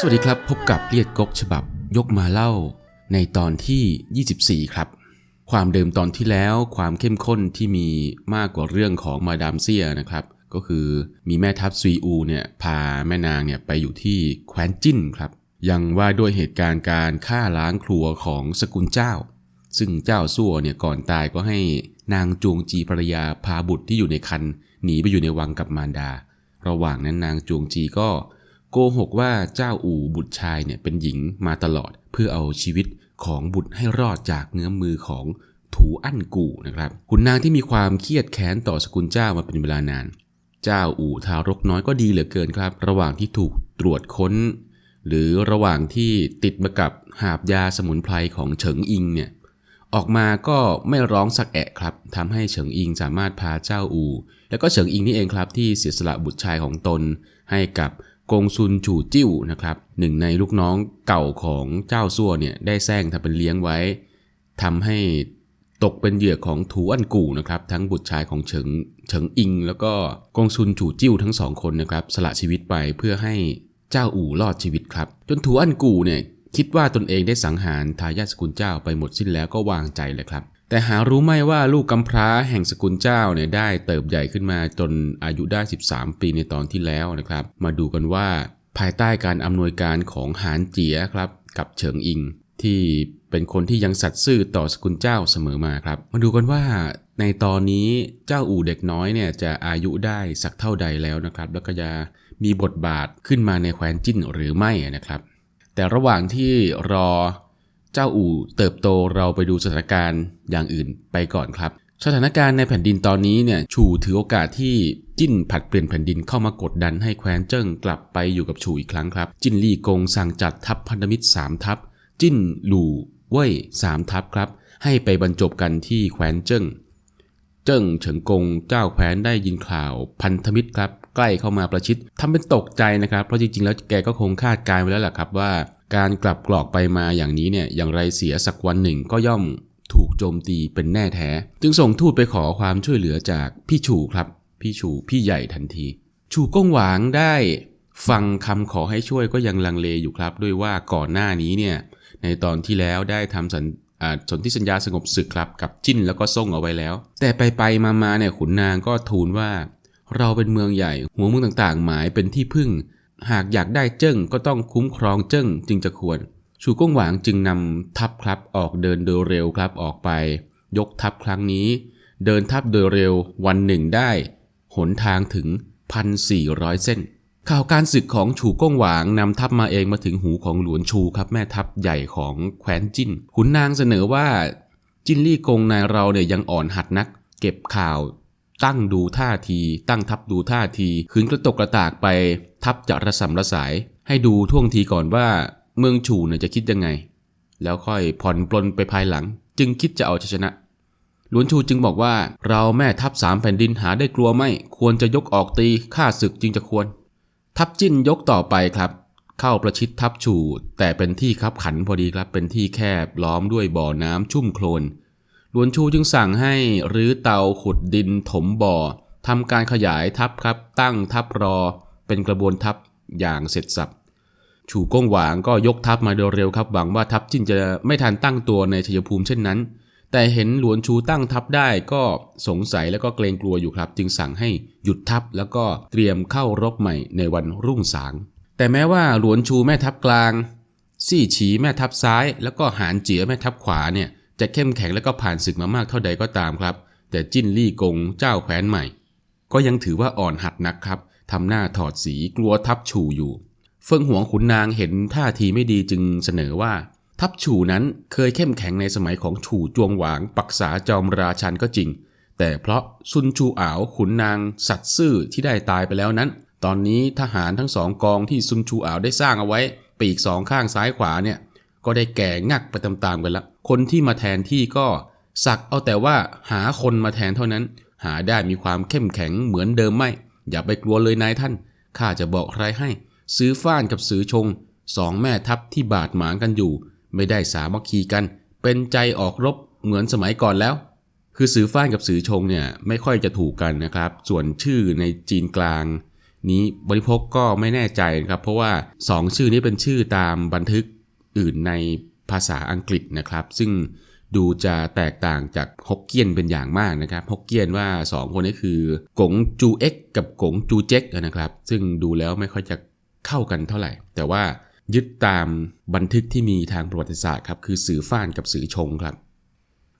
สวัสดีครับ พบกับเลียดกกฉบับยกมาเล่า ในตอนที่ 24 ครับ ความเดิมตอนที่แล้วความเข้มข้นที่มีมากกว่าเรื่องของมาดามเซียนะครับ ก็คือมีแม่ทัพซุยอูเนี่ยพาแม่นางเนี่ยไปอยู่ที่แคว้นจิ้นครับ ยังว่าด้วยเหตุการณ์การฆ่าล้างครัวของสกุลเจ้า ซึ่งเจ้าซั่วเนี่ยก่อนตายก็ให้นางจวงจีภรรยาพาบุตรที่อยู่ในคันหนีไปอยู่ในวังกับมารดา ระหว่างนั้นนางจวงจีก็ โกหกว่าเจ้าอู่บุตรชายเนี่ยเป็นหญิงมาตลอด เพื่อเอาชีวิตของบุตรให้รอดจากเงื้อมมือของถูอั้นกู่นะครับขุนนางที่มีความเครียดแค้นต่อสกุลเจ้ามาเป็นเวลานาน เจ้าอู่ทารกน้อยก็ดีเหลือเกินครับ ระหว่างที่ถูกตรวจค้น หรือระหว่างที่ติดมากับหาบยาสมุนไพรของเฉิงอิงเนี่ยออกมาก็ไม่ร้องสักแอะครับทำให้เฉิงอิงสามารถพาเจ้าอู แล้วก็เฉิงอิงนี่เองครับที่เสียสละบุตรชายของตนให้กับ กงซุนฉูจิ้วนะครับหนึ่งในลูกน้องเก่าของเจ้าซั่วเนี่ยได้แซงทำเป็นเลี้ยงไว้ทำให้ตกเป็นเหยื่อของถูอันกู่นะครับทั้งบุตรชายของเฉิงเฉิงอิง แล้วก็กงซุนฉูจิ้วทั้งสองคนนะครับสละชีวิตไปเพื่อให้เจ้าอู่รอดชีวิตครับ จนถูอันกู่เนี่ยคิดว่าตนเองได้สังหารทายาทสกุลเจ้าไปหมดสิ้นแล้วก็วางใจเลยครับ แต่หารู้ไหมว่าลูกกำพร้าแห่งสกุลเจ้าเนี่ยได้เติบใหญ่ขึ้นมาจนอายุได้ 13 ปีในตอนที่แล้วนะครับ มาดูกันว่า ภายใต้การอำนวยการของหานเจียครับกับเฉิงอิง ที่เป็นคนที่ยังสัตย์ซื่อต่อสกุลเจ้าเสมอมาครับ มาดูกันว่าในตอนนี้เจ้าอู่เด็กน้อยเนี่ยจะอายุได้สักเท่าใดแล้วนะครับ แล้วก็จะมีบทบาทขึ้นมาในแคว้นจิ้นหรือไม่นะครับ แต่ระหว่างที่รอ เจ้าอู่เติบโตเราไปดูสถานการณ์อย่างอื่นไปก่อนครับ สถานการณ์ในแผ่นดินตอนนี้เนี่ยชูถือโอกาสที่จิ้นผัดเปลี่ยนแผ่นดินเข้ามากดดันให้แคว้นเจิ้งกลับไปอยู่กับชูอีกครั้งครับ จิ้นลี่กงสั่งจัดทัพพันธมิตร 3 ทัพ จิ้นหลู่เว่ยสามทัพครับ ให้ไปบรรจบกันที่แคว้นเจิ้งเจิ้งเฉิงกงเจ้าแคว้นได้ยินข่าวพันธมิตรครับใกล้เข้ามาประชิดทำเป็นตกใจนะครับ เพราะจริงๆ แล้วแกก็คงคาดการณ์ไว้แล้วแหละครับว่า การกลับกรอกไปมาอย่างนี้เนี่ยอย่างไรเสียสักวันหนึ่งก็ย่อมถูกโจมตีเป็นแน่แท้ จึงส่งทูตไปขอความช่วยเหลือจากพี่ชูครับ พี่ชูพี่ใหญ่ทันที ชูก้งหวางได้ฟังคำขอให้ช่วยก็ยังลังเลอยู่ครับ ด้วยว่าก่อนหน้านี้เนี่ยในตอนที่แล้วได้ทำสัญสนธิสัญญาสงบศึกครับกับจิ้นแล้วก็ส่งเอาไว้แล้ว แต่ไปไปมามาเนี่ยขุนนางก็ทูลว่า เราเป็นเมืองใหญ่หัวเมืองต่างๆ หมายเป็นที่พึ่ง หากอยากได้เจิ้งก็ต้องคุ้มครองเจิ้งจึงจะควร ชูก้งหวางจึงนำทัพครับออกเดินโดยเร็วครับออกไป ยกทัพครั้งนี้ เดินทัพโดยเร็ววันหนึ่งได้ หนทางถึง 1,400 เส้น ข่าวการศึกของฉูก้งหวางนำทัพมาเองมาถึงหูของหลวนชูครับแม่ทัพใหญ่ของแคว้นจิ้นขุนนางเสนอว่าจินลี่กงนายเราเนี่ยยังอ่อนหัดนัก เก็บข่าว ตั้งดูท่าที ตั้งทัพดูท่าที ขืนกระตกกระตากไป ทัพจะระสำระสายให้ดูท่วงทีก่อนว่าเมืองฉูเนี่ยจะคิดยังไง แล้วค่อยผ่อนปลนไปภายหลัง จึงคิดจะเอาชนะหลวนชูจึงบอกว่าเราแม่ทัพสามแผ่นดินหาได้กลัวไม่ควรจะยกออกตีฆ่าศึกจึงจะควร ทัพจิ้นยกต่อไปครับ เข้าประชิดทัพฉูแต่เป็นที่คับขันพอดีครับเป็นที่แคบล้อมด้วยบ่อน้ำชุ่มโคลนหลวนชูจึงสั่งให้รื้อเตาขุดดินถมบ่อทำการขยายทัพครับตั้งทัพรอ เป็นกระบวนทัพอย่างเสร็จสับฉูก้งหวางก็ยกทัพมาโดยเร็วครับหวังว่าทัพจินจะไม่ทันตั้งตัวในชัยภูมิเช่นนั้น แต่เห็นหลวนชูตั้งทัพได้ก็สงสัยแล้วก็เกรงกลัวอยู่ครับ จึงสั่งให้หยุดทัพแล้วก็เตรียมเข้ารบใหม่ในวันรุ่งสาง แต่แม้ว่าหลวนชูแม่ทัพกลาง ซี่ฉีแม่ทัพซ้าย แล้วก็หานเจียแม่ทัพขวาเนี่ยจะเข้มแข็งแล้วก็ผ่านศึกมามากเท่าใดก็ตามครับ แต่จิ้นลี่กงเจ้าแคว้นใหม่ ก็ยังถือว่าอ่อนหัดนักครับ ทำหน้าถอดสีกลัวทัพฉูอยู่ เฟิงหวงขุนนางเห็นท่าทีไม่ดีจึงเสนอว่า ทัพฉูนั้นเคยเข้มแข็งในสมัยของฉูจวงหวางปักษาจอมราชันก็จริง แต่เพราะซุนชูอ่าวขุนนาง สัตว์ซื่อที่ได้ตายไปแล้วนั้น ตอนนี้ทหารทั้งสองกองที่ซุนชูอ่าวได้สร้างเอาไว้ ปีกสองข้างซ้ายขวาเนี่ยก็ได้แก่งักไปตามๆกันละ คนที่มาแทนที่ก็สักเอาแต่ว่าหาคนมาแทนเท่านั้น หาได้มีความเข้มแข็งเหมือนเดิมไม่ อย่าไปกลัวเลยนายท่าน ข้าจะบอกใครให้ ซื้อฟ้านกับซื้อชง สองแม่ทัพที่บาดหมางกันอยู่ ไม่ได้สามัคคีกัน เป็นใจออกรบเหมือนสมัยก่อนแล้ว คือสือฟ้านกับสือชงเนี่ยไม่ค่อยจะถูกกันนะครับ ส่วนชื่อในจีนกลาง นี้บริพกก็ไม่แน่ใจนะครับ เพราะว่า 2 ชื่อนี้เป็นชื่อตามบันทึกอื่นในภาษาอังกฤษนะครับ ซึ่ง ดูจะแตกต่างจากฮกเกี้ยนเป็นอย่างมากนะครับฮกเกี้ยนว่า 2 คนนี้คือกงจูเอ็กกับกงจูเจ็กนะครับ ซึ่งดูแล้วไม่ค่อยจะเข้ากันเท่าไหร่ แต่ว่ายึดตามบันทึกที่มีทางประวัติศาสตร์ครับคือสื่อฟ้านกับสื่อชงครับ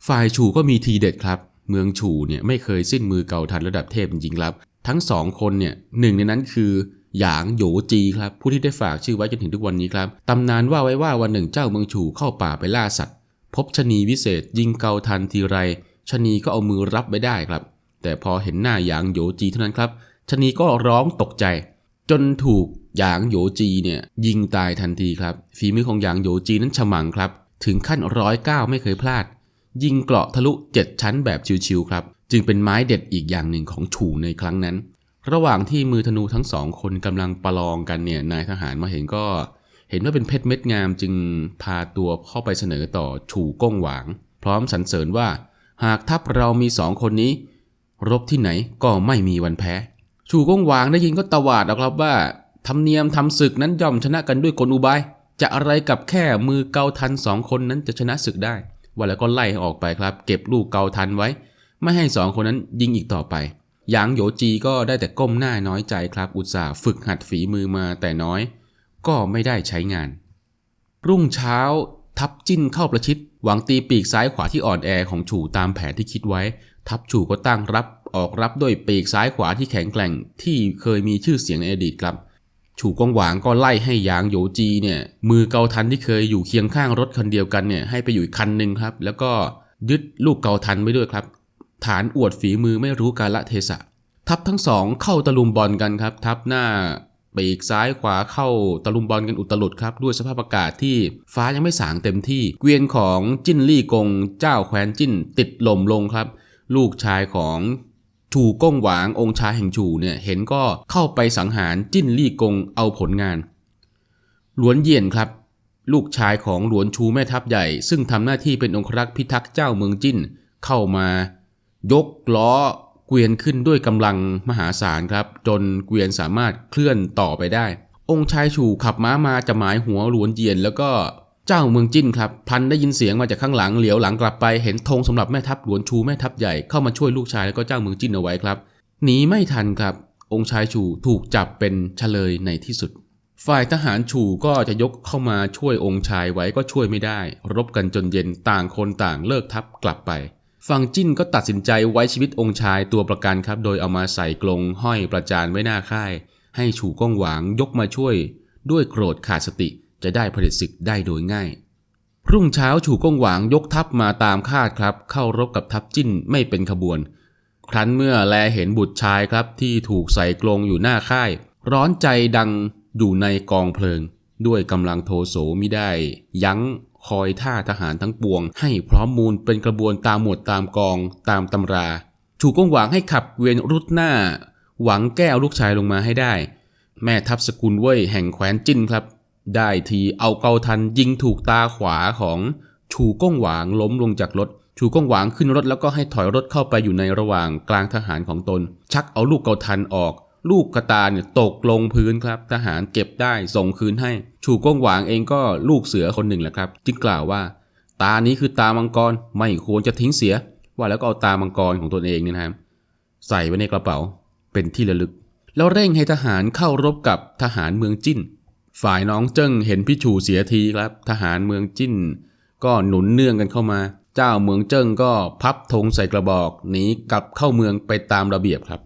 ฝ่ายฉูก็มีทีเด็ดครับ เมืองฉูเนี่ยไม่เคยสิ้นมือเก่าทันระดับเทพจริงๆครับ ทั้งสองคนเนี่ยหนึ่งในนั้นคือหยางโหยจีครับผู้ที่ได้ฝากชื่อไว้จนถึงทุกวันนี้ครับตำนานว่าไว้ว่าวันหนึ่งเจ้าเมืองฉูเข้าป่าไปล่าสัตว พบชะนีวิเศษยิงเกาทันทีไรชะนีก็เอามือรับไว้ได้ครับ แต่พอเห็นหน้าหยางโยจีเท่านั้นครับชะนีก็ร้องตกใจ จนถูกหยางโยจีเนี่ยยิงตายทันทีครับ ฝีมือของหยางโยจีนั้นฉมังครับ ถึงขั้นร้อยเก้าไม่เคยพลาด ยิงเกราะทะลุ 7 ชั้นแบบชิวๆครับ จึงเป็นไม้เด็ดอีกอย่างหนึ่งของฉูในครั้งนั้น ระหว่างที่มือธนูทั้งสองคนกำลังประลองกันเนี่ยนายทหารมาเห็นก็ เห็นว่าเป็นเพชรเม็ดงามจึงพาตัวเข้าไปเสนอต่อฉูก้งหวาง พร้อมสรรเสริญว่า หากทัพเรามีสองคนนี้ รบที่ไหนก็ไม่มีวันแพ้ฉูก้งหวางได้ยินก็ตวาดนะครับว่าธรรมเนียมทำศึกนั้นย่อมชนะกันด้วยกลอุบาย จะอะไรกับแค่มือเกาทันสองคนนั้นจะชนะศึกได้ว่าแล้วก็ไล่ออกไปครับ เก็บลูกเกาทันไว้ ไม่ให้สองคนนั้นยิงอีกต่อไปหยางโยจีก็ได้แต่ก้มหน้าน้อยใจครับ อุตส่าห์ฝึกหัดฝีมือมาแต่น้อย ก็ไม่ได้ใช้งาน รุ่งเช้าทับจิ้นเข้าประชิด หวังตีปีกซ้ายขวาที่อ่อนแอของฉูตามแผนที่คิดไว้ ทับฉูก็ตั้งรับออกรับด้วยปีกซ้ายขวาที่แข็งแกร่งที่เคยมีชื่อเสียงในอดีตครับ ฉูกงหวางก็ไล่ให้หยางโหยจีเนี่ยมือเกาทันที่เคยอยู่เคียงข้างรถคันเดียวกันเนี่ยให้ไปอยู่อีกคันหนึ่งครับ แล้วก็ยึดลูกเกาทันไว้ด้วยครับ ฐานอวดฝีมือไม่รู้กาละเทศะทัพทั้งสองเข้าตะลุมบอลกันครับ ทัพหน้า ปีกซ้ายขวาเข้าตะลุมบอลกันอุตลุดครับ ด้วยสภาพอากาศที่ฟ้ายังไม่สางเต็มที่ เกวียนของจิ้นลี่กงเจ้าแคว้นจิ้นติดลมลงครับ ลูกชายของฉูก้งหวางองค์ชายแห่งฉูเนี่ยเห็นก็เข้าไปสังหารจิ้นลี่กงเอาผลงาน หลวนเยียนครับ ลูกชายของหลวนชูแม่ทัพใหญ่ ซึ่งทำหน้าที่เป็นองครักษ์พิทักษ์เจ้าเมืองจิ้นเข้ามายกล้อ เกวียนขึ้นด้วยกำลังมหาศาลครับ จนเกวียนสามารถเคลื่อนต่อไปได้ องค์ชายฉูขับม้ามาจะหมายหัวหลวนเยียน แล้วก็เจ้าเมืองจิ้นครับพันได้ยินเสียงมาจากข้างหลังเหลียวหลังกลับไปเห็นธงสำหรับแม่ทัพหลวนชูแม่ทัพใหญ่เข้ามาช่วยลูกชายแล้วก็เจ้าเมืองจิ้นเอาไว้ครับหนีไม่ทันครับ องค์ชายฉูถูกจับเป็นเฉลยในที่สุด ฝ่ายทหารฉูก็จะยกเข้ามาช่วยองค์ชายไว้ก็ช่วยไม่ได้ รบกันจนเย็นต่างคนต่างเลิกทัพกลับไป ฝั่งจิ้นก็ตัดสินใจไว้ชีวิตองค์ชายตัวประกันครับ โดยเอามาใส่กลงห้อยประจานไว้หน้าค่าย ให้ฉูก้องหวางยกมาช่วย ด้วยโกรธขาดสติจะได้ผลิตศึกได้โดยง่าย รุ่งเช้าฉูก้องหวางยกทัพมาตามคาดครับ เข้ารบกับทัพจิ้นไม่เป็นขบวน ครั้นเมื่อแลเห็นบุตรชายครับที่ถูกใส่กลงอยู่หน้าค่าย ร้อนใจดังอยู่ในกองเพลิง ด้วยกำลังโทโสมิได้ ยั้ง คอยท่าทหารทั้งปวง ให้พร้อมมูลเป็นกระบวนตามหมวดตามกองตามตำราถูกกงหวังให้ขับเวียนรุดหน้า หวังแก้วลูกชายลงมาให้ได้ แม่ทัพสกุลเว่ยแห่งแคว้นจิ้นครับ ได้ทีเอาเกาทันยิงถูกตาขวาของชูก้งหวางล้มลงจากรถ ชูก้งหวางขึ้นรถแล้วก็ให้ถอยรถเข้าไปอยู่ในระหว่างกลางทหารของตน ชักเอาลูกเกาทันออก ลูกกระตาเนี่ยตกลงพื้นครับทหารเก็บได้ส่งคืนให้ ชูก้งหวางเองก็ลูกเสือคนหนึ่งแหละครับ จึงกล่าวว่า ตานี้คือตามังกรไม่ควรจะทิ้งเสีย ว่าแล้วก็เอาตามังกรของตนเองเนี่ยนะครับใส่ไว้ในกระเป๋าเป็นที่ระลึก แล้วเร่งให้ทหารเข้ารบกับทหารเมืองจิ้น ฝ่ายน้องเจิ้งเห็นพี่ฉูเสียทีครับ ทหารเมืองจิ้น ก็หนุนเนื่องกันเข้ามา เจ้าเมืองเจิ้งก็พับธงใส่กระบอกหนีกลับเข้าเมืองไปตามระเบียบครับ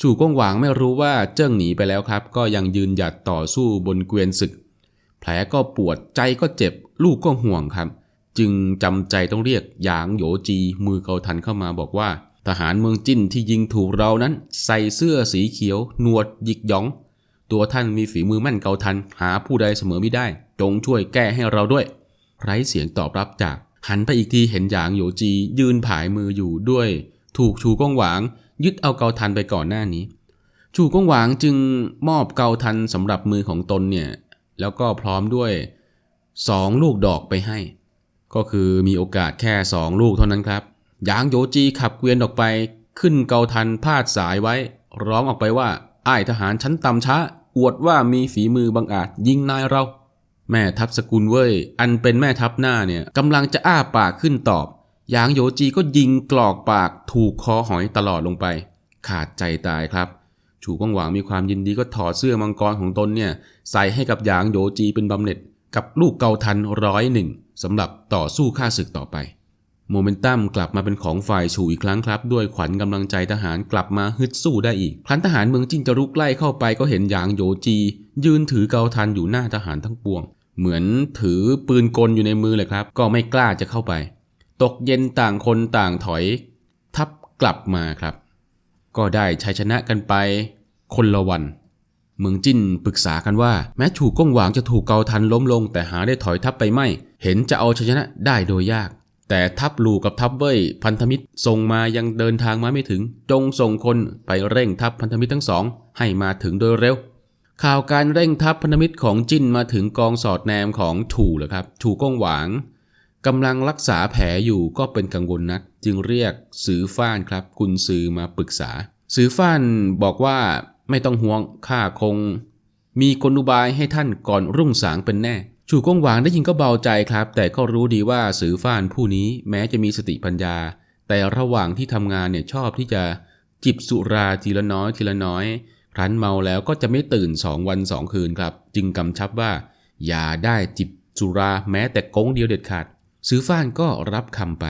สู่ก้งหวางไม่รู้ว่าเจิ้งหนีไปแล้วครับ ก็ยังยืนหยัดต่อสู้บนเกวียนศึก แผลก็ปวดใจก็เจ็บ ลูกก็ห่วงครับ จึงจำใจต้องเรียกหยางโหยจีมือเกาทันเข้ามาบอกว่า ทหารเมืองจิ้นที่ยิงถูกเรานั้น ใส่เสื้อสีเขียว หนวดหยิกหยอง ตัวท่านมีฝีมือแม่นเกาทัน หาผู้ใดเสมอไม่ได้ จงช่วยแก้ให้เราด้วย ไร้เสียงตอบรับจาก หันไปอีกทีเห็นหยางโหยจียืนผายมืออยู่ด้วย ถูกชูก้องหวาง ยึดเอาเกาทันไปก่อนหน้านี้ ชูก้งหวางจึงมอบเกาทันสำหรับมือของตนเนี่ยแล้วก็พร้อมด้วยสองลูกดอกไปให้ ก็คือมีโอกาสแค่ 2 ลูกเท่านั้นครับหยางโยจีขับเกวียนออกไป ขึ้นเกาทันพาดสายไว้ ร้องออกไปว่าอ้ายทหารชั้นต่ำช้า อวดว่ามีฝีมือบังอาจยิงนายเรา แม่ทัพสกุลเว่ยอันเป็นแม่ทัพหน้าเนี่ยกำลังจะอ้าปากขึ้นตอบ ยางโยจีก็ยิงกรอกปากถูกคอหอยตลอดลงไป ขาดใจตายครับฉูกงหวางมีความยินดีก็ถอดเสื้อมังกรของตนเนี่ยใส่ให้กับหยางโยจีเป็นบำเหน็จกับลูกเกาทันร้อยหนึ่งสำหรับต่อสู้ฆ่าศึกต่อไปโมเมนตัมกลับมาเป็นของฝ่ายฉูอีกครั้งครับ ด้วยขวัญกำลังใจทหารกลับมาฮึดสู้ได้อีกครั้นทหารเมืองจินจะรุกไล่เข้าไปก็เห็นหยางโยจี ยืนถือเกาทันอยู่หน้าทหารทั้งปวง เหมือนถือปืนกลอยู่ในมือเลยครับ ก็ไม่กล้าจะเข้าไป ตกเย็นต่างคนต่างถอย ทับกลับมาครับ ก็ได้ชัยชนะกันไป คนละวัน เมืองจิ้นปรึกษากันว่า แม้ถูกก้งหวางจะถูกเกาทันล้มลง แต่หาได้ถอยทัพไปไม่ เห็นจะเอาชัยชนะได้โดยยาก แต่ทัพลูกับทัพเว่ยพันธมิตรส่งมายังเดินทางมาไม่ถึง จงส่งคนไปเร่งทัพพันธมิตรทั้งสอง ให้มาถึงโดยเร็วข่าวการเร่งทัพพันธมิตรของจิ้นมาถึงกองสอดแนมของถูเหรอครับถูก้งหวาง กำลังรักษาแผลอยู่ก็เป็นกังวลนัก จึงเรียกสือฟ้านครับกุนซือมาปรึกษา สือฟ้านบอกว่าไม่ต้องห่วงข้าคง มีกลอุบายให้ท่านก่อนรุ่งสางเป็นแน่ ชูก้งหวางได้ยินก็เบาใจครับ แต่ก็รู้ดีว่าสือฟ้านผู้นี้แม้จะมีสติปัญญา แต่ระหว่างที่ทำงานเนี่ยชอบที่จะจิบสุราทีละน้อยทีละน้อยครั้นเมาแล้วก็จะไม่ตื่นสองวันสองคืนครับ จึงกำชับว่า อย่าได้จิบสุราแม้แต่กงเดียวเด็ดขาด สือฟ้านก็รับคำไป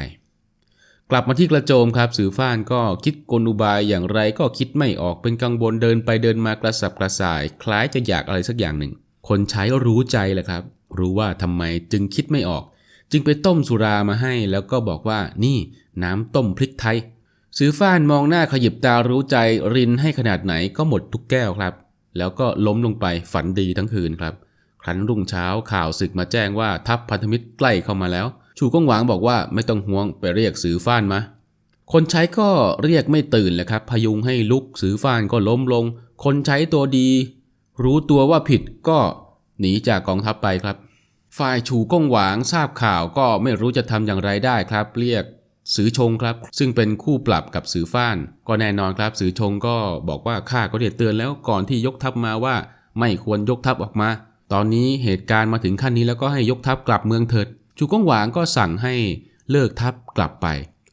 กลับมาที่กระโจมครับ สือฟ้านก็คิดกลอุบายอย่างไรก็คิดไม่ออกเป็นกังวลเดินไปเดินมากระสับกระส่าย คล้ายจะอยากอะไรสักอย่างหนึ่ง คนใช้รู้ใจแหละครับ รู้ว่าทำไมจึงคิดไม่ออก จึงไปต้มสุรามาให้ แล้วก็บอกว่านี่น้ำต้มพริกไทยสือฟ้านมองหน้าขยิบตารู้ใจรินให้ขนาดไหนก็หมดทุกแก้วครับ แล้วก็ล้มลงไปฝันดีทั้งคืนครับ ครั้นรุ่งเช้าข่าวศึกมาแจ้งว่าทัพพันธมิตรใกล้เข้ามาแล้ว ชูก้งหวางบอกว่าไม่ต้องห่วงไปเรียกสือฟ้านมา คนใช้ก็เรียกไม่ตื่นเลยครับ พยุงให้ลุกสือฟ้านก็ล้มลง คนใช้ตัวดี รู้ตัวว่าผิดก็หนีจากกองทัพไปครับ ฝ่ายชูก้งหวางทราบข่าวก็ไม่รู้จะทำอย่างไรได้ครับ เรียกสือชงครับ ซึ่งเป็นคู่ปรับกับสือฟ้าน ก็แน่นอนครับ สือชงก็บอกว่าข้าก็เรียกเตือนแล้วก่อนที่ยกทัพมาว่า ไม่ควรยกทัพออกมา ตอนนี้เหตุการณ์มาถึงขั้นนี้แล้วก็ให้ยกทัพกลับเมืองเถิด ชูก้งหวางก็สั่งให้เลิกทัพกลับไป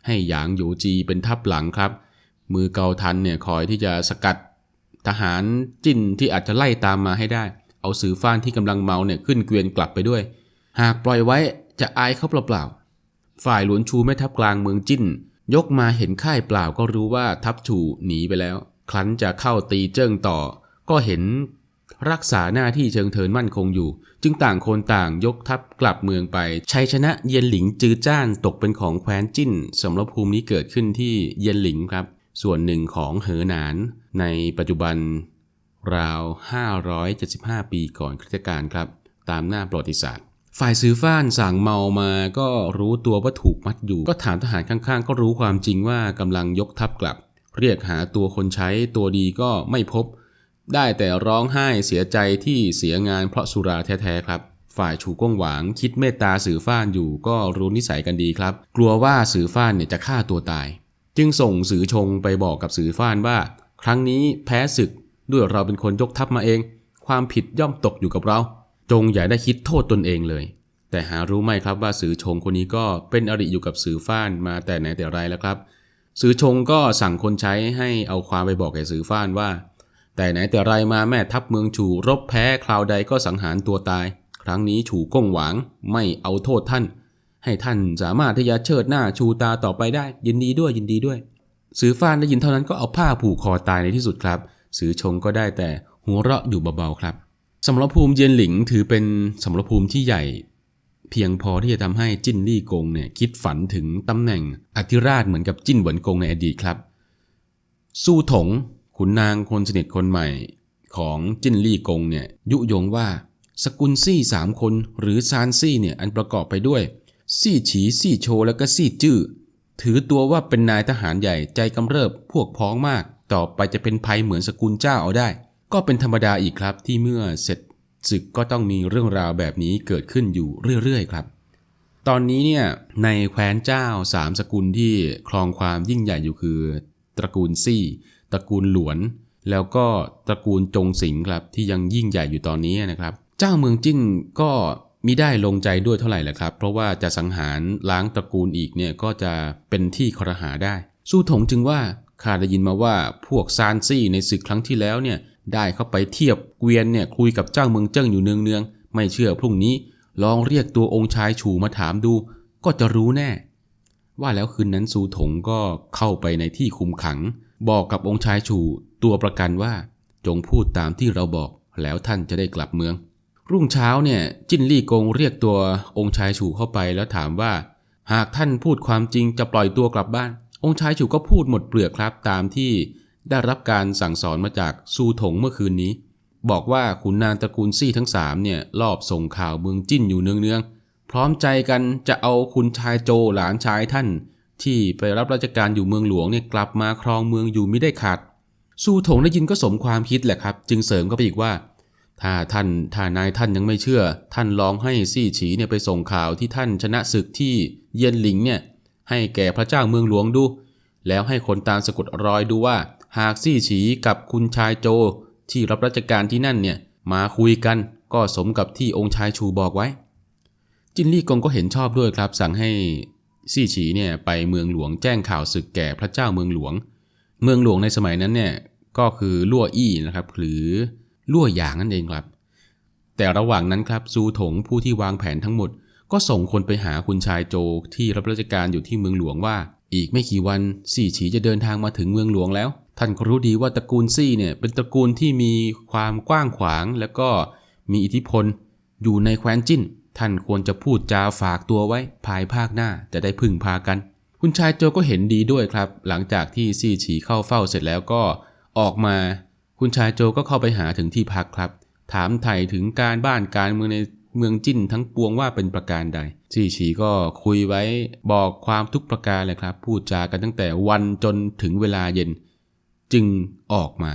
ให้หยางหยูจีเป็นทัพหลังครับ มือเกาทันเนี่ยคอยที่จะสกัดทหารจินที่อาจจะไล่ตามมาให้ได้ เอาสือฟ้านที่กำลังเมาเนี่ยขึ้นเกวียนกลับไปด้วย หากปล่อยไว้จะอายเขาเปล่าๆ ฝ่ายหลวนชูแม่ทัพกลางเมืองจิ้น ยกมาเห็นค่ายเปล่าก็รู้ว่าทัพชูหนีไปแล้ว ครั้นจะเข้าตีเจิ้งต่อ ก็เห็น รักษาหน้าที่เชิงเทินมั่นคงอยู่ จึงต่างคนต่างยกทัพกลับเมืองไป ชัยชนะเย็นหลิงจือจ้านตกเป็นของแคว้นจิ้นสำหรับภูมินี้เกิดขึ้นที่เย็นหลิงครับ ส่วนหนึ่งของเหอหนาน ในปัจจุบัน ราว 575 ปีก่อนคริสตกาลครับ ตามหน้าประวัติศาสตร์ฝ่ายซื้อฟ้านสั่งเมามาก็รู้ตัวว่าถูกมัดอยู่ ก็ถามทหารข้างๆ ก็รู้ความจริงว่ากำลังยกทัพกลับ เรียกหาตัวคนใช้ตัวดีก็ไม่พบ ได้แต่ร้องไห้เสียใจที่เสียงานเพราะสุราแท้ๆครับ ฝ่ายฉูก้งหวางคิดเมตตาสือฟ้านอยู่ก็รู้นิสัยกันดีครับ กลัวว่าสือฟ้านเนี่ยจะฆ่าตัวตาย จึงส่งสือชงไปบอกกับสือฟ้านว่า ครั้งนี้แพ้ศึกด้วยเราเป็นคนยกทัพมาเอง ความผิดย่อมตกอยู่กับเรา จงอย่าได้คิดโทษตนเองเลย แต่หารู้ไหมครับว่าสือชงคนนี้ก็เป็นอริอยู่กับสือฟ้านมาแต่ไหนแต่ไรแล้วครับ สือชงก็สั่งคนใช้ให้เอาความไปบอกแก่สือฟ้านว่า แต่ไหนแต่ไรมาแม่ทัพเมืองฉูรบแพ้คราวใดก็สังหารตัวตาย ครั้งนี้ฉูก้งหวางไม่เอาโทษท่าน ให้ท่านสามารถที่จะเชิดหน้าชูตาต่อไปได้ ยินดีด้วยยินดีด้วย สือฟ้านได้ยินเท่านั้นก็เอาผ้าผูกคอตายในที่สุดครับ สือชงก็ได้แต่หัวเราะอยู่เบาๆครับสมรภูมิเยียนหลิงถือเป็นสมรภูมิที่ใหญ่ เพียงพอที่จะทำให้จิ้นลี่กงเนี่ยคิดฝันถึงตำแหน่งอธิราชเหมือนกับจิ้นหวนกงในอดีตครับ สู้ถง ขุนนางคนสนิทคนใหม่ของจิ้นลี่กงเนี่ยยุยงว่า สกุลซี่สามคนหรือซานซี่เนี่ยอันประกอบไปด้วย ซี่ฉีซี่โชแล้วก็ซี่จื้อถือตัวว่าเป็นนายทหารใหญ่ใจกำเริบพวกพ้องมาก ต่อไปจะเป็นภัยเหมือนสกุลเจ้าเอาได้ ก็เป็นธรรมดาอีกครับที่เมื่อเสร็จศึกก็ต้องมีเรื่องราวแบบนี้เกิดขึ้นอยู่เรื่อยๆครับตอนนี้เนี่ยในแคว้นเจ้าสามสกุลที่ครองความยิ่งใหญ่อยู่คือ ตระกูลซี่ ตระกูลหลวน แล้วก็ตระกูลจงสิงครับที่ยังยิ่งใหญ่อยู่ตอนนี้นะครับ เจ้าเมืองจิ้นก็มิได้ลงใจด้วยเท่าไหร่แหละครับ เพราะว่าจะสังหารล้างตระกูลอีกเนี่ยก็จะเป็นที่ครหาได้ สู้ถงจึงว่าข้าได้ยินมาว่าพวกซานซี่ในศึกครั้งที่แล้วเนี่ยได้เข้าไปเทียบเกวียนเนี่ยคุยกับเจ้าเมืองเจิ้งอยู่เนืองๆไม่เชื่อพรุ่งนี้ลองเรียกตัวองค์ชายฉูมาถามดู ก็จะรู้แน่ ว่าแล้วคืนนั้นซูถงก็เข้าไปในที่คุมขัง บอกกับองค์ชายฉูตัวประกันว่า จงพูดตามที่เราบอกแล้วท่านจะได้กลับเมือง รุ่งเช้าเนี่ยจิ้นลี่กงเรียกตัวองค์ชายฉูเข้าไปแล้วถามว่า หากท่านพูดความจริงจะปล่อยตัวกลับบ้าน องค์ชายฉูก็พูดหมดเปลือกครับตามที่ได้รับการสั่งสอนมาจากซูถงเมื่อคืนนี้ บอกว่าขุนนางตระกูลซี่ทั้งสามเนี่ยลอบส่งข่าวเมืองจิ้นอยู่เนืองๆพร้อมใจกันจะเอาคุณชายโจหลานชายท่าน ที่ไปรับราชการอยู่เมืองหลวงเนี่ยกลับมาครองเมืองอยู่ไม่ได้ขาดสู้ถงได้ยินก็สมความคิดแหละครับ จึงเสริมเข้าไปอีกว่า ถ้าท่านถ้านายท่านยังไม่เชื่อ ท่านลองให้ซี่ฉีเนี่ยไปส่งข่าวที่ท่านชนะศึกที่เยียนหลิงเนี่ยให้แก่พระเจ้าเมืองหลวงดู แล้วให้คนตามสะกดรอยดูว่า หากซี่ฉีกับคุณชายโจที่รับราชการที่นั่นเนี่ยมาคุยกันก็สมกับที่องค์ชายชูบอกไว้ จินลี่กงก็เห็นชอบด้วยครับ สั่งให้ ซี่ฉีเนี่ยไปเมืองหลวงแจ้งข่าวศึกแก่พระเจ้าเมืองหลวง เมืองหลวงในสมัยนั้นเนี่ยก็คือลั่วอี้นะครับหรือลั่วหยางนั่นเองครับ แต่ระหว่างนั้นครับซูถงผู้ที่วางแผนทั้งหมด ก็ส่งคนไปหาคุณชายโจที่รับราชการอยู่ที่เมืองหลวงว่า อีกไม่กี่วันซี่ฉีจะเดินทางมาถึงเมืองหลวงแล้ว ท่านก็รู้ดีว่าตระกูลซี่เนี่ยเป็นตระกูลที่มีความกว้างขวาง แล้วก็มีอิทธิพลอยู่ในแคว้นจิ้น ท่านควรจะพูดจาฝากตัวไว้ภายภาคหน้าจะได้พึ่งพากัน คุณชายโจก็เห็นดีด้วยครับ หลังจากที่ซี่ฉีเข้าเฝ้าเสร็จแล้วก็ออกมา คุณชายโจก็เข้าไปหาถึงที่พักครับ ถามไถ่ถึงการบ้านการเมืองในเมืองจิ้นทั้งปวงว่าเป็นประการใดซี่ฉีก็คุยไว้บอกความทุกประการเลยครับ พูดจากันตั้งแต่วันจนถึงเวลาเย็น จึงออกมา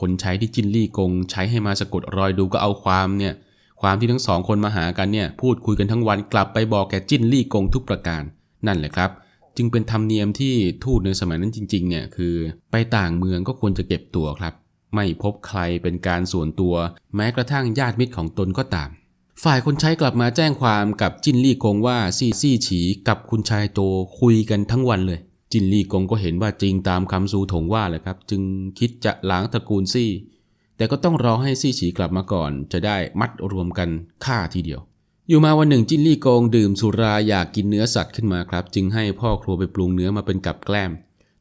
คนใช้ที่จินลี่กงใช้ให้มาสะกดรอยดูก็เอาความเนี่ย ความที่ทั้งสองคนมาหากันเนี่ยพูดคุยกันทั้งวันกลับไปบอกแกจินลี่กงทุกประการนั่นแหละครับ จึงเป็นธรรมเนียมที่ทูตในสมัยนั้นจริงๆเนี่ยคือไปต่างเมืองก็ควรจะเก็บตัวครับ ไม่พบใครเป็นการส่วนตัว แม้กระทั่งญาติมิตรของตนก็ตาม ฝ่ายคนใช้กลับมาแจ้งความกับจินลี่กงว่าซี่ซี่ฉีกับคุณชายโจคุยกันทั้งวันเลย จินลี่กงก็เห็นว่าจริงตามคำซูถงว่าแหละครับ จึงคิดจะล้างตระกูลซี่ แต่ก็ต้องรอให้ซี่ฉีกลับมาก่อน จะได้มัดรวมกันฆ่าทีเดียว อยู่มาวันหนึ่งจินลี่กงดื่มสุราอยากกินเนื้อสัตว์ขึ้นมาครับ จึงให้พ่อครัวไปปรุงเนื้อมาเป็นกับแกล้ม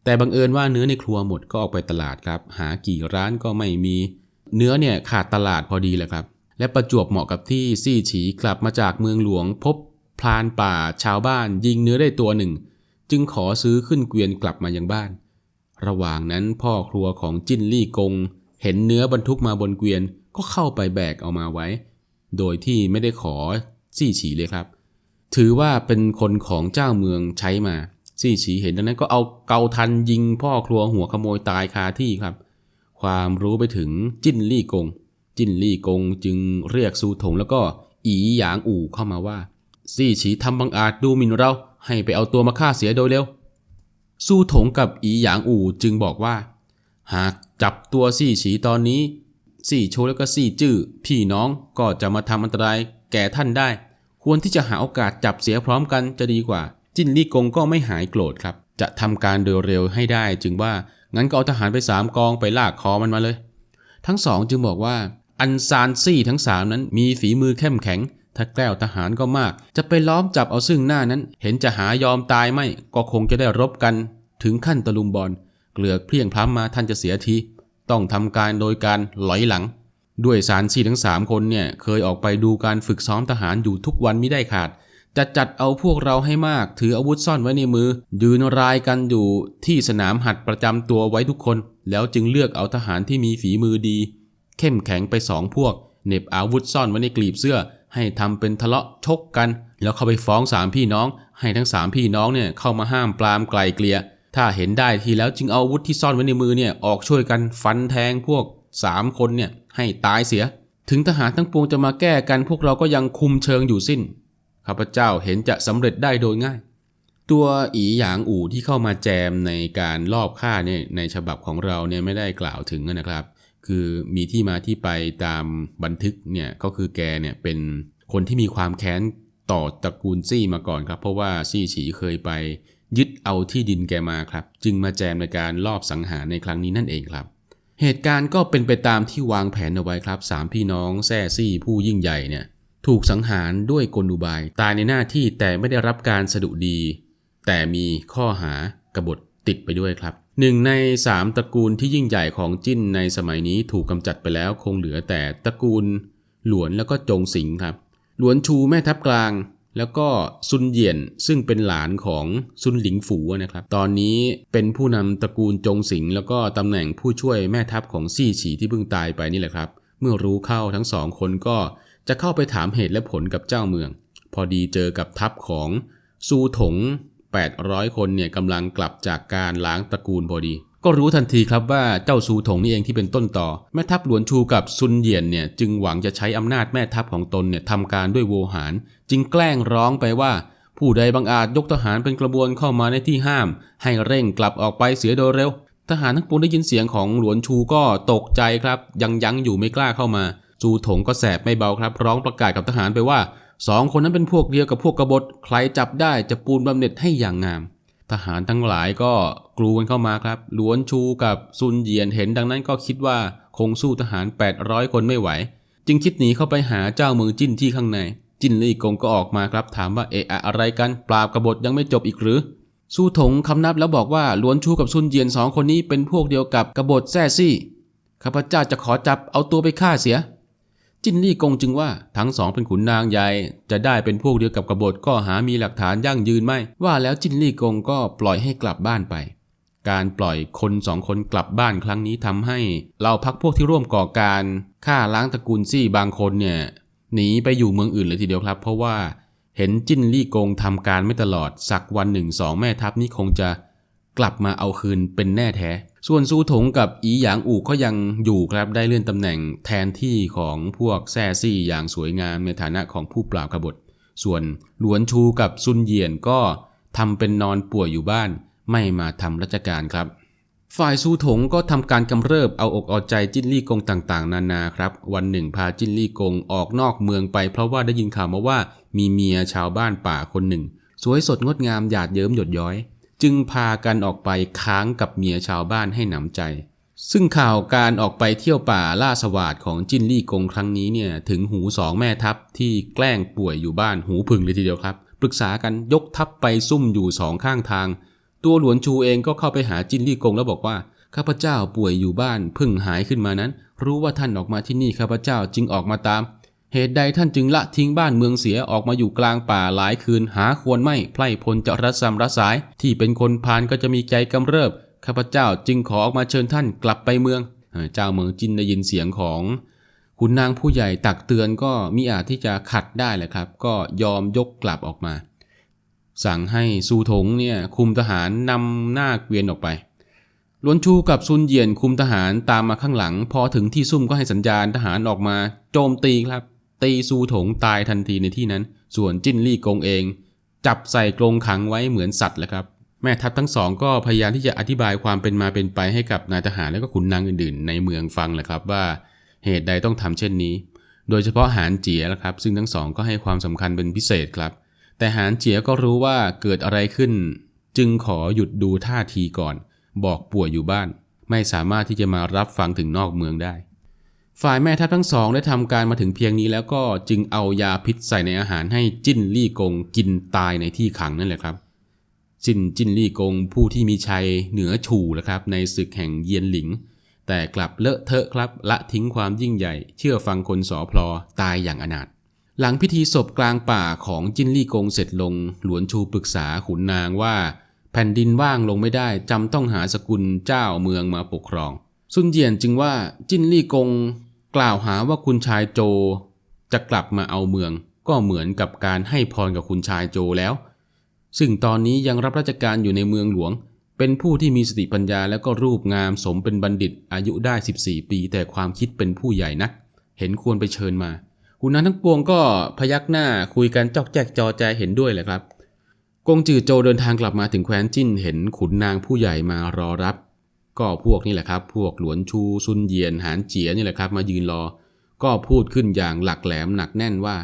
แต่บังเอิญว่าเนื้อในครัวหมดก็ออกไปตลาดครับ หากี่ร้านก็ไม่มี เนื้อเนี่ยขาดตลาดพอดีแหละครับ และประจวบเหมาะกับที่ซี่ฉีกลับมาจากเมืองหลวง พบพลานป่า ชาวบ้าน ยิงเนื้อได้ตัวหนึ่ง จึงขอซื้อขึ้นเกวียนกลับมายังบ้าน ระหว่างนั้นพ่อครัวของจิ้นลี่กง เห็นเนื้อบรรทุกมาบนเกวียนก็เข้าไปแบกเอามาไว้ โดยที่ไม่ได้ขอซี่ฉีเลยครับ ถือว่าเป็นคนของเจ้าเมืองใช้มา ซี่ฉีเห็นดังนั้นก็เอาเกาทันยิงพ่อครัวหัวขโมยตายคาที่ครับ ความรู้ไปถึงจิ้นลี่กง จิ้นลี่กงจึงเรียกซูถงแล้วก็อีหยางอู่เข้ามาว่า ซี่ฉีทำบังอาจดูหมิ่นเราให้ไปเอาตัวมาฆ่าเสียโดยเร็ว ซูถงกับอีหยางอู่จึงบอกว่า หากจับตัวซี่ฉีตอนนี้ซี่โชแล้วก็ซี่จื้อพี่น้องก็จะมาทำอันตรายแก่ท่านได้ ควรที่จะหาโอกาสจับเสียพร้อมกันจะดีกว่า จินลี่กงก็ไม่หายโกรธครับ จะทำการโดยเร็วให้ได้จึงว่างั้นก็เอาทหารไปสามกองไปลากคอมันมาเลย ทั้งสองจึงบอกว่า อันซานซี่ทั้งสามนั้นมีฝีมือเข้มแข็ง ถ้าแกล้วทหารก็มาก จะไปล้อมจับเอาซึ่งหน้านั้น เห็นจะหายอมตายไม่ก็คงจะได้รบกัน ถึงขั้นตะลุมบอล เกลือกเพียงพล้ำมาท่านจะเสียที ต้องทำการโดยการหลอยหลัง ด้วยสารซี่ทั้งสามคนเนี่ยเคยออกไปดูการฝึกซ้อมทหารอยู่ทุกวันไม่ได้ขาดจะจัดเอาพวกเราให้มาก ถืออาวุธซ่อนไว้ในมือ ยืนรายกันอยู่ที่สนามหัดประจำตัวไว้ทุกคน แล้วจึงเลือกเอาทหารที่มีฝีมือดี เข้มแข็งไปสองพวกเน็บอาวุธซ่อนไว้ในกลีบเสื้อ ให้ทำเป็นทะเลาะชกกัน แล้วเข้าไปฟ้องสามพี่น้อง ให้ทั้งสามพี่น้องเนี่ยเข้ามาห้ามปรามไกลเกลี่ย ถ้าเห็นได้ทีแล้วจึงเอาอาวุธที่ซ่อนไว้ในมือเนี่ยออกช่วยกันฟันแทงพวกสามคนเนี่ยให้ตายเสีย ถึงทหารทั้งปวงจะมาแก้กันพวกเราก็ยังคุมเชิงอยู่สิ้นข้าพเจ้าเห็นจะสำเร็จได้โดยง่าย ตัวอีหยางอู่ที่เข้ามาแจมในการลอบฆ่าเนี่ยในฉบับของเราเนี่ยไม่ได้กล่าวถึงนะครับ คือมีที่มาที่ไปตามบันทึกเนี่ยก็คือแกเนี่ยเป็นคนที่มีความแค้นต่อตระกูลซี่มาก่อนครับ เพราะว่าซี่ฉีเคยไป ยึดเอาที่ดินแกมาครับ จึงมาแจมในการลอบสังหารในครั้งนี้นั่นเองครับ เหตุการณ์ก็เป็นไปตามที่วางแผนเอาไว้ครับสามพี่น้องแซ่ซี่ผู้ยิ่งใหญ่เนี่ยถูกสังหารด้วยกลอุบาย ตายในหน้าที่แต่ไม่ได้รับการสะดุดี แต่มีข้อหากบฏติดไปด้วยครับหนึ่งในสามตระกูลที่ยิ่งใหญ่ของจิ้นในสมัยนี้ถูกกำจัดไปแล้วคงเหลือแต่ตระกูล หลวนแล้วก็จงสิงครับ หลวนชูแม่ทัพกลาง แล้วก็ซุนเหยียนซึ่งเป็นหลานของซุนหลิงฝูนะครับ ตอนนี้เป็นผู้นำตระกูลจงสิงแล้วก็ตำแหน่งผู้ช่วยแม่ทัพของซี่ฉีที่เพิ่งตายไปนี่แหละครับ เมื่อรู้เข้าทั้งสองคนก็จะเข้าไปถามเหตุและผลกับเจ้าเมือง พอดีเจอกับทัพของซูถง 800 คนเนี่ยกำลังกลับจากการล้างตระกูลพอดี ก็รู้ทันทีครับว่าเจ้าซูถงนี่เองที่เป็นต้นต่อ แม่ทัพหลวนชูกับซุนเหยียนเนี่ยจึงหวังจะใช้อำนาจแม่ทัพของตนเนี่ยทำการด้วยโวหาร จึงแกล้งร้องไปว่า ผู้ใดบังอาจยกทหารเป็นกระบวนเข้ามาในที่ห้าม ให้เร่งกลับออกไปเสียโดยเร็ว ทหารทั้งปวงได้ยินเสียงของหลวนชูก็ตกใจครับ ยังยั้งอยู่ไม่กล้าเข้ามาจูถงก็แสบไม่เบาครับ ร้องประกาศกับทหารไปว่าสองคนนั้นเป็นพวกเดียวกับพวกกบฏใครจับได้จะปูนบำเหน็จให้อย่างงาม ทหารทั้งหลายก็กลูกันเข้ามาครับหลวนชูกับซุนเหยียนเห็นดังนั้นก็คิดว่าคงสู้ทหาร 800 คนไม่ไหว จึงคิดหนีเข้าไปหาเจ้าเมืองจิ้นที่ข้างใน จิ้นลี่กงก็ออกมาครับ ถามว่าเอะอะไรกันปราบกบฏยังไม่จบอีกหรือ สู้ถงคำนับแล้วบอกว่าหลวนชูกับซุนเหยียนสองคนนี้เป็นพวกเดียวกับกบฏแซ่ซี่ข้าพเจ้าจะขอจับเอาตัวไปฆ่าเสีย จินลี่กงจึงว่าทั้งสองเป็นขุนนางใหญ่จะได้เป็นพวกเดียวกับกบฏก็หามีหลักฐานยั่งยืนไม่ ว่าแล้วจินลี่กงก็ปล่อยให้กลับบ้านไป การปล่อยคนสองคนกลับบ้านครั้งนี้ทำให้เราพักพวกที่ร่วมก่อการฆ่าล้างตระกูลซี่บางคนเนี่ยหนีไปอยู่เมืองอื่นเลยทีเดียวครับ เพราะว่าเห็นจินลี่กงทำการไม่ตลอดสักวันหนึ่งสองแม่ทัพนี้คงจะ กลับมาเอาคืนเป็นแน่แท้ ส่วนซูถงกับอีหยางอู่ก็ยังอยู่ครับได้เลื่อนตำแหน่งแทนที่ของพวกแซ่ซี่อย่างสวยงามในฐานะของผู้ปราบกบฏ ส่วนหลวนชูกับซุนเยียนก็ทำเป็นนอนป่วยอยู่บ้านไม่มาทำราชการครับ ฝ่ายซูถงก็ทำการกำเริบเอาอกเอาใจจิ้นลี่กงต่างๆ นานาครับ วันหนึ่งพาจิ้นลี่กงออกนอกเมืองไป เพราะว่าได้ยินข่าวมาว่ามีเมียชาวบ้านป่าคนหนึ่ง สวยสดงดงามหยาดเยิ้มหยดย้อย จึงพากันออกไปค้างกับเมียชาวบ้านให้หนำใจ ซึ่งข่าวการออกไปเที่ยวป่าล่าสวาดของจินลี่กงครั้งนี้เนี่ยถึงหูสองแม่ทัพที่แกล้งป่วยอยู่บ้านหูพึงเลยทีเดียวครับ ปรึกษากันยกทัพไปซุ่มอยู่สองข้างทาง ตัวหลวนชูเองก็เข้าไปหาจินลี่กงแล้วบอกว่าข้าพเจ้าป่วยอยู่บ้านเพิ่งหายขึ้นมานั้น รู้ว่าท่านออกมาที่นี่ข้าพเจ้าจึงออกมาตาม เหตุใดท่านจึงละทิ้งบ้านเมืองเสียออกมาอยู่กลางป่าหลายคืนหาควรไม่ไพร่พลจะรัสำรัสาย ที่เป็นคนพาลก็จะมีใจกำเริบข้าพเจ้าจึงขอออกมาเชิญท่านกลับไปเมือง เจ้าเมืองจินได้ยินเสียงของขุนนางผู้ใหญ่ตักเตือนก็มิอาจที่จะขัดได้แหละครับ ก็ยอมยกกลับออกมา สั่งให้ซูถงเนี่ยคุมทหารนำหน้าเกวียนออกไปหลวนชูกับซุนเยียนคุมทหารตามมาข้างหลัง พอถึงที่ซุ่มก็ให้สัญญาณทหารออกมา โจมตีครับ ตีซูถงตายทันทีในที่นั้น ส่วนจิ้นลี่กงเอง จับใส่กรงขังไว้เหมือนสัตว์แหละครับ แม่ทัพทั้งสองก็พยายามที่จะอธิบายความเป็นมาเป็นไปให้กับนายทหารและก็ขุนนางอื่นๆ ในเมืองฟังแหละครับว่าเหตุใดต้องทำเช่นนี้ โดยเฉพาะหานเจียละครับ ซึ่งทั้งสองก็ให้ความสำคัญเป็นพิเศษครับ แต่หานเจียก็รู้ว่าเกิดอะไรขึ้น จึงขอหยุดดูท่าทีก่อน บอกป่วยอยู่บ้าน ไม่สามารถที่จะมารับฟังถึงนอกเมืองได้ ฝ่ายแม่ทัพทั้งสองได้ทำการมาถึงเพียงนี้แล้วก็จึงเอายาพิษใส่ในอาหารให้จิ้นลี่กงกินตายในที่ขังนั่นแหละครับจินจินลี่กงผู้ที่มีชัยเหนือฉู่นะครับ ในศึกแห่งเยียนหลิง แต่กลับเลอะเทอะครับ ละทิ้งความยิ่งใหญ่ เชื่อฟังคนสอพลอตายอย่างอนาถหลังพิธีศพกลางป่าของจินลี่กงเสร็จลง หลวนชูปรึกษาขุนนางว่า แผ่นดินว่างลงไม่ได้จำต้องหาสกุลเจ้าเมืองมาปกครอง ซุนเจียนจึงว่าจินลี่กง กล่าวหาว่าคุณชายโจจะกลับมาเอาเมือง ก็เหมือนกับการให้พรกับคุณชายโจแล้ว ซึ่งตอนนี้ยังรับราชการอยู่ในเมืองหลวง เป็นผู้ที่มีสติปัญญาและก็รูปงามสมเป็นบัณฑิตอายุได้ 14 ปี แต่ความคิดเป็นผู้ใหญ่นัก เห็นควรไปเชิญมาคุณนั้นทั้งปวงก็พยักหน้าคุยกันจอกแจกจอแจเห็นด้วยแหละครับ กงจือโจเดินทางกลับมาถึงแคว้นจิ้นเห็นขุนนางผู้ใหญ่มารอรับ ก็พวกนี่แหละครับ พวกหลวนชูซุนเยียนหานเจียนี่แหละครับ มายืนรอ ก็พูดขึ้นอย่างหลักแหลมหนักแน่นว่า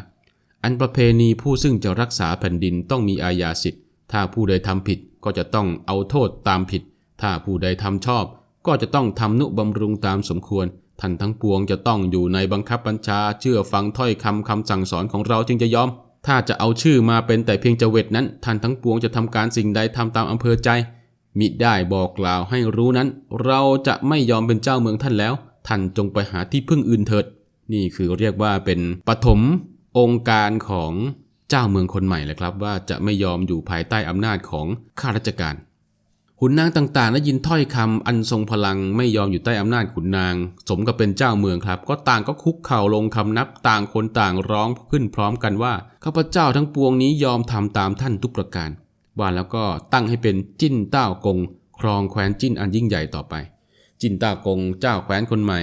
อันประเพณีผู้ซึ่งจะรักษาแผ่นดินต้องมีอาญาสิทธิ์ ถ้าผู้ใดทำผิดก็จะต้องเอาโทษตามผิด ถ้าผู้ใดทำชอบ ก็จะต้องทำนุบำรุงตามสมควรท่านทั้งปวงจะต้องอยู่ในบังคับบัญชาเชื่อฟังถ้อยคำคำสั่งสอนของเราจึงจะยอม ถ้าจะเอาชื่อมาเป็นแต่เพียงจเวตนั้นท่านทั้งปวงจะทำการสิ่งใดทำตามอำเภอใจ มิได้บอกกล่าวให้รู้นั้น เราจะไม่ยอมเป็นเจ้าเมืองท่านแล้ว ท่านจงไปหาที่พึ่งอื่นเถิด นี่คือเรียกว่าเป็นปฐมองค์การของเจ้าเมืองคนใหม่แหละครับ ว่าจะไม่ยอมอยู่ภายใต้อำนาจของข้าราชการ ขุนนางต่างๆได้ยินถ้อยคำอันทรงพลังไม่ยอมอยู่ใต้อำนาจขุนนาง สมกับเป็นเจ้าเมืองครับ ก็ต่างก็คุกเข่าลงคำนับต่างคนต่างร้องขึ้นพร้อมกันว่าข้าพเจ้าทั้งปวงนี้ยอมทำตามท่านทุกประการ ว่าแล้วก็ตั้งให้เป็นจิ้นเต้ากง ครองแคว้นจิ้นอันยิ่งใหญ่ต่อไป จิ้นเต้ากงเจ้าแคว้นคนใหม่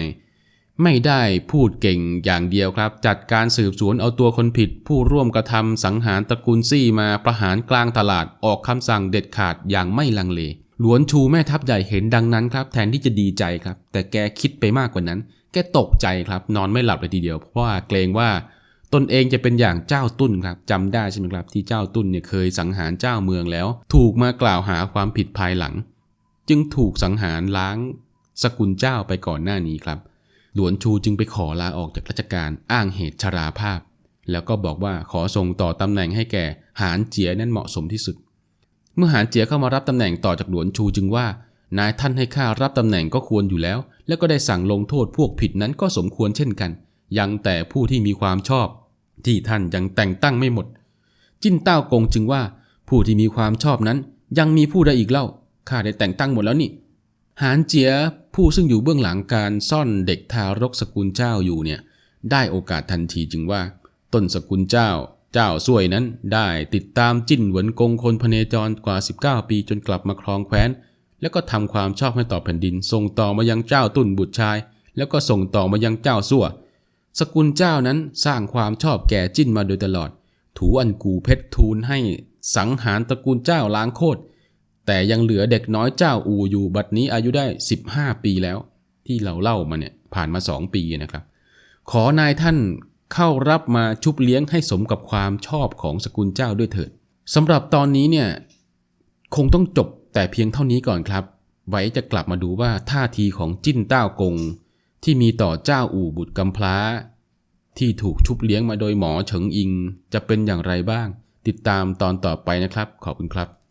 ไม่ได้พูดเก่งอย่างเดียวครับ จัดการสืบสวนเอาตัวคนผิด ผู้ร่วมกระทำสังหารตระกูลซี่มาประหารกลางตลาดออกคำสั่งเด็ดขาดอย่างไม่ลังเลหลวนชูแม่ทัพใหญ่เห็นดังนั้นครับ แทนที่จะดีใจครับ แต่แกคิดไปมากกว่านั้น แกตกใจครับ นอนไม่หลับเลยทีเดียว เพราะว่าเกรงว่า ตนเองจะเป็นอย่างเจ้าตุ้นครับจำได้ใช่ไหมครับที่เจ้าตุ้นเนี่ยเคยสังหารเจ้าเมืองแล้ว ถูกมากล่าวหาความผิดภายหลัง จึงถูกสังหารล้างสกุลเจ้าไปก่อนหน้านี้ครับ หลวนชูจึงไปขอลาออกจากราชการอ้างเหตุชราภาพ แล้วก็บอกว่าขอส่งต่อตำแหน่งให้แก่หานเจียนั่นเหมาะสมที่สุด เมื่อหานเจียเข้ามารับตำแหน่งต่อจากหลวนชูจึงว่านายท่านให้ข้ารับตำแหน่งก็ควรอยู่แล้ว แล้วก็ได้สั่งลงโทษพวกผิดนั้นก็สมควรเช่นกัน ยังแต่ผู้ที่มีความชอบ ที่ท่านยังแต่งตั้งไม่หมด จิ้นเต้ากงจึงว่าผู้ที่มีความชอบนั้นยังมีผู้ใดอีกเล่าข้าได้แต่งตั้งหมดแล้วนี่หานเจียผู้ซึ่งอยู่เบื้องหลังการซ่อนเด็กทารกสกุลเจ้าอยู่เนี่ยได้โอกาสทันทีจึงว่า ต้นสกุลเจ้า เจ้าสวยนั้นได้ติดตามจิ้นเหวินกงคนพเนจรกว่า 19 ปีจนกลับมาครองแคว้น แล้วก็ทำความชอบให้ต่อแผ่นดิน ส่งต่อมายังเจ้าตุ่นบุตรชาย แล้วก็ส่งต่อมายังเจ้าสั่ว สกุลเจ้านั้นสร้างความชอบแก่จิ้นมาโดยตลอด ถูอันกูเพชรทูลให้สังหารตระกูลเจ้าล้างโคตร แต่ยังเหลือเด็กน้อยเจ้าอูอยู่บัดนี้อายุได้ 15 ปีแล้ว ที่เราเล่ามาเนี่ยผ่านมา 2 ปีนะครับ ขอนายท่านเข้ารับมาชุบเลี้ยงให้สมกับความชอบของสกุลเจ้าด้วยเถิดสำหรับตอนนี้เนี่ยคงต้องจบแต่เพียงเท่านี้ก่อนครับ ไว้จะกลับมาดูว่าท่าทีของจิ้นเต้ากง ที่มีต่อเจ้าอู่บุตรกำพร้า ที่ถูกชุบเลี้ยงมาโดยหมอเฉิงอิง จะเป็นอย่างไรบ้าง ติดตามตอนต่อไปนะครับ ขอบคุณครับ